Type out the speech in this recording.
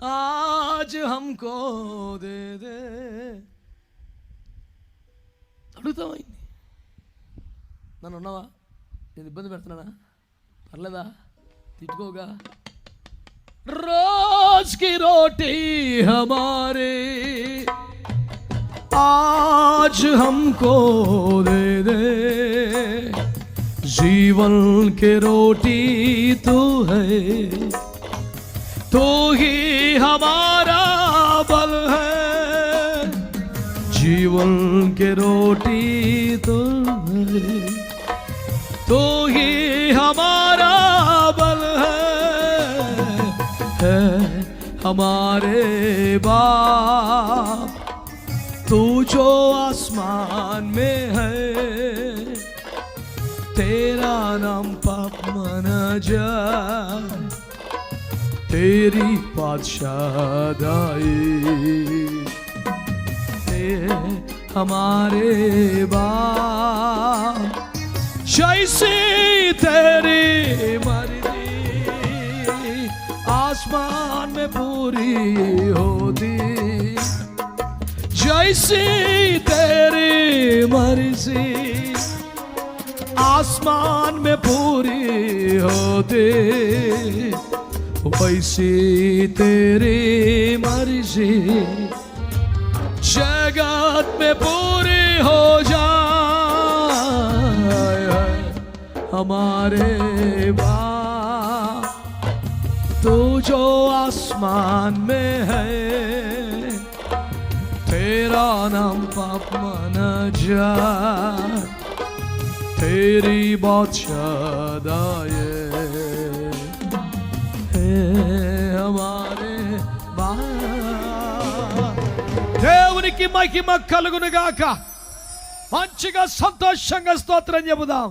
आज हमको दे दे అడుగుతామైంది నన్ను ఉన్నావా నేను ఇబ్బంది పెడుతున్నానా పర్లేదా తిట్టుకోగా रोज की रोटी हमारे आज हमको दे दे जीवन के रोटी तू है तू ही हमारा बल है। जीवन के रोटी तू है। तू ही हमारा बल है, है हमारे बाप। तू जो आसमान में है। तेरा नाम पाप माना जाए तेरी ते हमारे बाप, जैसे तेरी मर्ज़ी। आसमान में पूरी होती। जैसे तेरी मर्ज़ी। आसमान में पूरी होती। वैसी तेरी मर्ज़ी। जगत में पूरी हो जाए, हमारे तू जो आसमान में है, तेरा नाम पाप माना जाए। तेरी है हमारे बाप దేవునికి మహిమ కలుగును గాక మంచిగా సంతోషంగా స్తోత్రం చెబుదాం